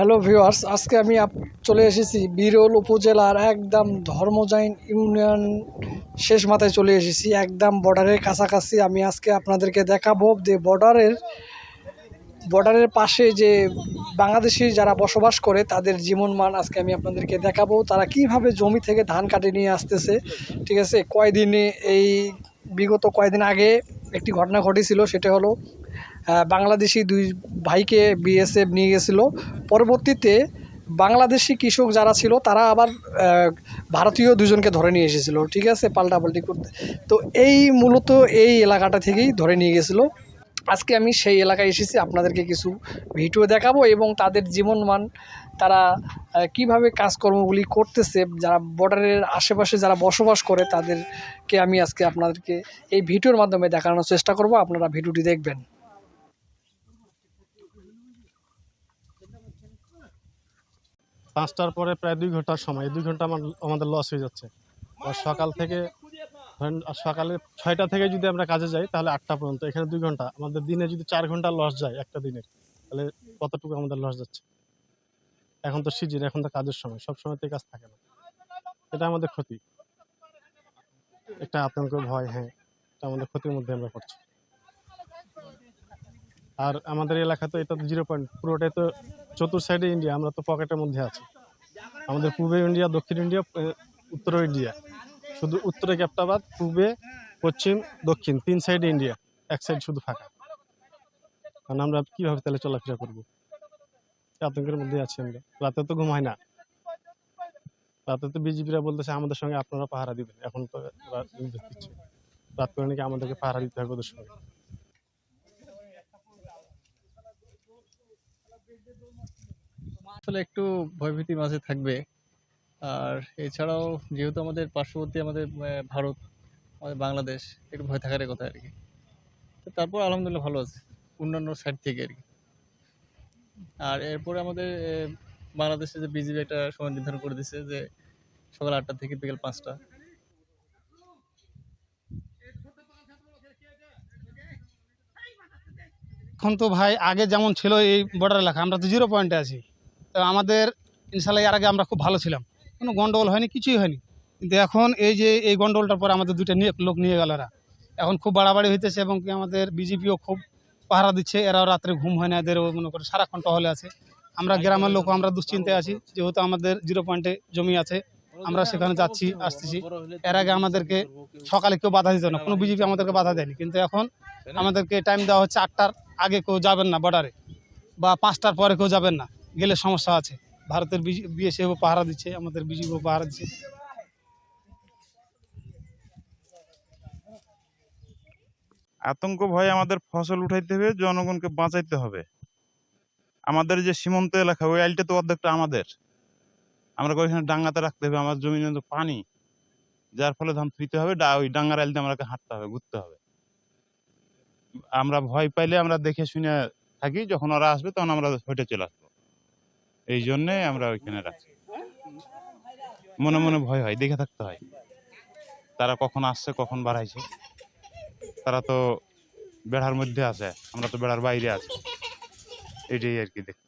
Hello viewers, আজকে আমি চলে এসেছি বিরল উপজেলার একদম ধর্মজাইন ইউনিয়ন শেষ মাথায় চলে এসেছি, একদম বর্ডারের কাছাকাছি। আমি আজকে আপনাদেরকে দেখাবো যে বর্ডারের বর্ডারের পাশে যে বাংলাদেশি যারা বসবাস করে, তাদের জীবনমান আজকে আমি আপনাদেরকে দেখাবো। তারা কীভাবে জমি থেকে ধান কাটে নিয়ে আসতেছে, ঠিক আছে? কয়দিনে এই, বিগত কয়দিন আগে একটি ঘটনা ঘটেছিল, সেটা হলো বাংলাদেশি দুই ভাইকে বিএসএফ নিয়ে গেছিল। পরবর্তীতে বাংলাদেশি কৃষক যারা ছিল, তারা আবার ভারতীয় দুজনকে ধরে নিয়ে এসেছিল, ঠিক আছে? পাল্টাপাল্টি করতে। তো এই মূলত এই এলাকাটা থেকেই ধরে নিয়ে গেছিল। আজকে আমি সেই এলাকায় এসেছি, আপনাদেরকে কিছু ভিডিও দেখাবো এবং তাদের জীবনমান, তারা কীভাবে কাজকর্মগুলি করতেছে, যারা বর্ডারের আশেপাশে যারা বসবাস করে, তাদেরকে আমি আজকে আপনাদেরকে এই ভিডিওর মাধ্যমে দেখানোর চেষ্টা করব। আপনারা ভিডিওটি দেখবেন। পাঁচটার পরে প্রায় দুই ঘণ্টার সময় দুই ঘণ্টা আমার, আমাদের লস হয়ে যাচ্ছে। আর সকাল থেকে সকালে ছয়টা থেকে যদি আমরা কাজে যাই, তাহলে আটটা পর্যন্ত, এখানে দুই ঘণ্টা। আমাদের দিনে যদি চার ঘণ্টা লস যায় একটা দিনের তাহলে কতটুকু আমাদের লস যাচ্ছে? এখন তো সিজন, এখন তো কাজের সময়, সব সময় তো কাজ থাকে না। এটা আমাদের ক্ষতি। একটা আতঙ্ক ভয় হ্যাঁ। এটা আমাদের ক্ষতির মধ্যে আমরা পড়ছি। আর আমাদের এলাকা তো এটা তো জিরো পয়েন্ট পুরোটাই তো চতুর সাইডে ইন্ডিয়া আমরা তো পকেটের মধ্যে আছি। আমাদের পূর্বে ইন্ডিয়া দক্ষিণ ইন্ডিয়া উত্তর ইন্ডিয়া শুধু উত্তরে ক্যাপ্টাবাদ পূর্বে পশ্চিম, দক্ষিণ, তিন সাইডে ইন্ডিয়া এক সাইড শুধু ফাঁকা। কারণ আমরা কীভাবে তাহলে চলাফেরা করব? আতঙ্কের মধ্যে আছি আমরা। রাতে তো ঘুমাই না। রাতে তো বিজেপিরা বলতেছে, আমাদের সঙ্গে আপনারা পাহারা দিবেন। এখন তো দিচ্ছে। রাত করে নাকি আমাদেরকে পাহারা দিতে হবে ওদের সঙ্গে। আসলে একটু ভয়ভীতি মাঝে থাকবে। আর এছাড়াও যেহেতু আমাদের পার্শ্ববর্তী আমাদের ভারত, আমাদের বাংলাদেশ, একটু ভয় থাকার কথা আর কি। তারপর আলহামদুলিল্লাহ ভালো আছে, অন্যান্য সাইড থেকে আর কি। আর এরপরে আমাদের বাংলাদেশে যে বিজিবি একটা সময় নির্ধারণ করে দিচ্ছে যে সকাল আটটা থেকে বিকেল পাঁচটা। এখন তো ভাই, আগে যেমন ছিল এই বর্ডার এলাকা, আমরা তো জিরো পয়েন্টে আছি। তো আমাদের ইনশাল্লাহ এর আগে আমরা খুব ভালো ছিলাম। কোনো গন্ডগোল হয়নি, কিছুই হয়নি। কিন্তু এখন এই যে এই গন্ডগোলটার পরে আমাদের দুইটা নিয়ে লোক নিয়ে গেল এরা। এখন খুব বাড়াবাড়ি হইতেছে এবং কি আমাদের বিজেপিও খুব পাহারা দিচ্ছে, এরাও রাত্রে ঘুম হয় না, এদেরও মনে করে সারাক্ষণ টহলে আছে। আমরা গ্রামের লোক আমরা দুশ্চিন্তায় আছি, যেহেতু আমাদের জিরো পয়েন্টে জমি আছে, আমরা সেখানে যাচ্ছি, আসতেছি। এর আগে আমাদেরকে সকালে কেউ বাধা দিত না, কোনো বিজেপি আমাদেরকে বাধা দেয়নি। কিন্তু এখন আমাদেরকে টাইম দেওয়া হচ্ছে আটটার আগে কেউ যাবেন না বর্ডারে বা পাঁচটার পরে কেউ যাবেন না। গেলে সমস্যা আছে। ভারতের বিএসএফ পাহারা দিচ্ছে, আমাদের বিজেপিও পাহারা দিচ্ছে। আতঙ্ক ভয়ে আমাদের ফসল উঠাইতে হবে, জনগণকে বাঁচাইতে হবে। আমাদের যে সীমান্ত এলাকা, ওই আইলটা তো অর্ধেকটা আমাদের। আমরা ওইখানে ডাঙ্গাতে রাখতে হবে, আমার জমির মধ্যে পানি। যার ফলে ধান থুইতে হবে ওই ডাঙ্গার আইলতে আমাকে হাঁটতে হবে, ঘুরতে হবে। আমরা ভয় পাইলে আমরা দেখে শুনে থাকি, যখন ওরা আসবে তখন আমরা হেঁটে চলে আসব। এই জন্যে আমরা ওইখানে রাখি মনে মনে ভয় হয়, দেখে থাকতে হয়। তারা কখন আসছে, কখন বাড়াইছে। তারা তো বেড়ার মধ্যে আছে, আমরা তো বেড়ার বাইরে আছি। এটাই আর কি দেখ